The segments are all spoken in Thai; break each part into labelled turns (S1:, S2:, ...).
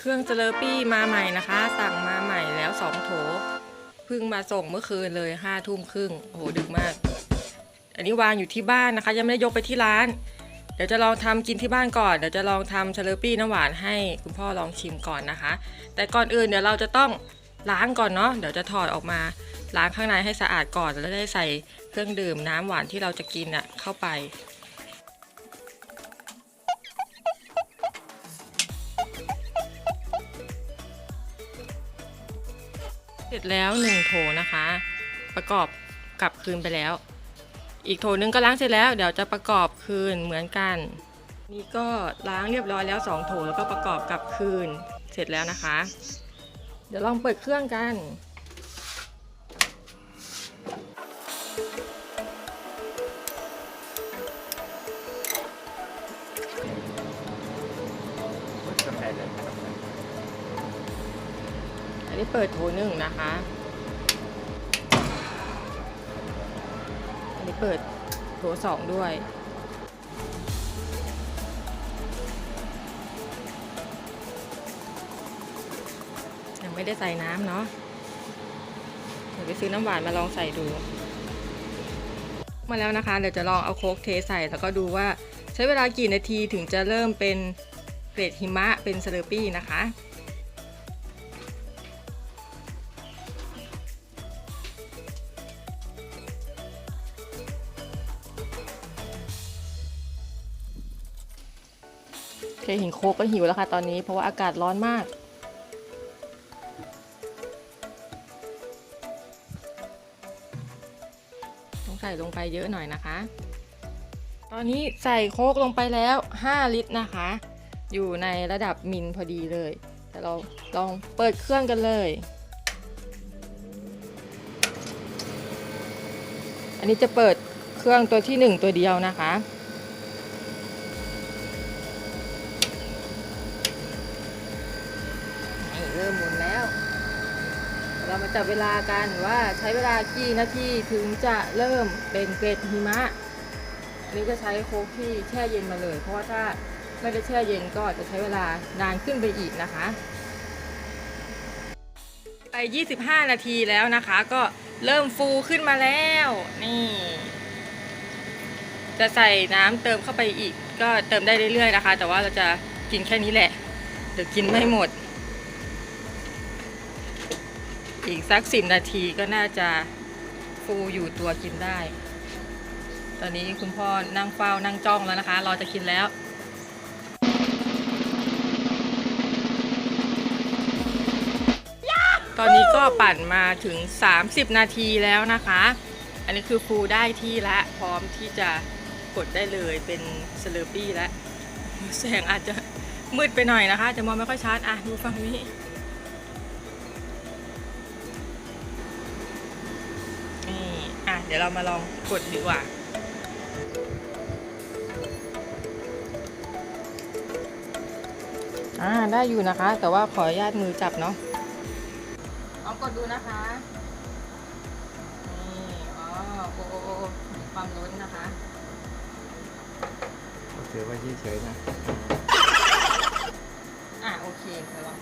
S1: เครื่องเจลปี้มาใหม่นะคะ สั่งมาใหม่แล้วสองโถเพิ่งมาส่งเมื่อคืนเลยห้าทุ่มครึ่งโอ้โหดึกมาก อันนี้วางอยู่ที่บ้านนะคะ ยังไม่ได้ยกไปที่ร้าน เดี๋ยวจะลองทำกินที่บ้านก่อน เดี๋ยวจะลองทำเชลปี้น้ำหวานให้คุณพ่อลองชิมก่อนนะคะ แต่ก่อนอื่นเดี๋ยวเราจะต้องล้างก่อนเนาะเดี๋ยวจะถอดออกมาล้างข้างในให้สะอาดก่อนแล้วได้ใส่เครื่องดื่มน้ำหวานที่เราจะกินอะเข้าไป เสร็จแล้วหนึ่งโถนะคะ ประกอบกลับคืนไปแล้ว อีกโถนึงก็ล้างเสร็จแล้วเดี๋ยวจะประกอบคืนเหมือนกัน นี่ก็ล้างเรียบร้อยแล้วสองโถแล้วก็ประกอบกลับคืนเสร็จแล้วนะคะ เดี๋ยวลองเปิดเครื่องกัน นนี้เปิดโถหนึ่งนะคะ อันนี้เปิดโถสองด้วย ยังไม่ได้ใส่น้ำเนาะ เดี๋ยวไปซื้อน้ำหวานมาลองใส่ดู มาแล้วนะคะ เดี๋ยวจะลองเอาโค้กเทใส่แล้วก็ดูว่าใช้เวลากี่นาทีถึงจะเริ่มเป็นเกรดหิมะเป็นสเลอร์ปี้นะคะ คเห็นโคกก็หิวแล้วค่ะตอนนี้เพราะว่าอากาศร้อนมาก ต้องใส่ลงไปเยอะหน่อยนะคะ ตอนนี้ใส่โคกลงไปแล้ว 5 ลิตรนะคะ อยู่ในระดับมิลพอดีเลย แต่เราลองเปิดเครื่องกันเลย อันนี้จะเปิดเครื่องตัวที่ 1 ตัวเดียวนะคะ นี่เริ่มหมุนแล้ว เรามาจับเวลากันว่าใช้เวลากี่นาทีถึงจะเริ่มเป็นเกล็ดหิมะอันนี้จะใช้โค้กที่แช่เย็นมาเลย เพราะว่าถ้าไม่ได้แช่เย็นก็จะใช้เวลานานขึ้นไปอีกนะคะ ไป 25 นาทีแล้วนะคะ ก็เริ่มฟูขึ้นมาแล้วนี่ จะใส่น้ำเติมเข้าไปอีก ก็เติมได้เรื่อยๆนะคะ แต่ว่าเราจะกินแค่นี้แหละเดี๋ยวกินไม่หมด อีกสักสิบนาทีก็น่าจะฟูอยู่ตัวกินได้ ตอนนี้คุณพ่อนั่งเฝ้านั่งจ้องแล้วนะคะ รอจะกินแล้วตอนนี้ก็ปั่นมาถึง 30 นาทีแล้วนะคะ อันนี้คือฟูได้ที่ละพร้อมที่จะกดได้เลยเป็นสเลอร์ปี้แล้วแสงอาจจะมืดไปหน่อยนะคะ จะมองไม่ค่อยชัดอะดูฝั่งนี้ เดี๋ยวเรามาลองกดดีกว่าอ่าได้อยู่นะคะ แต่ว่าขออนุญาตมือจับเนาะลองกดดูนะคะนี่อ๋อโอ้โอ้โอ้มีความล้นนะคะ
S2: เสือไว้เฉยๆนะ
S1: อะโอเคเดี๋ยวลอง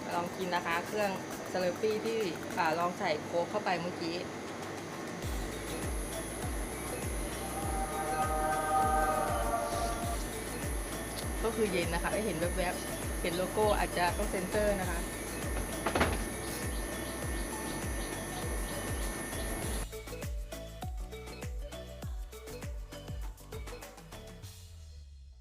S1: เดี๋ยวลองกินนะคะ เครื่องสเลอปี้ที่อ่าลองใส่โค้กเข้าไปเมื่อกี้ ก็คือเย็นนะคะไม่เห็นแวบๆ เห็นโลโก้อาจจะต้องเซ็นเซอร์นะคะ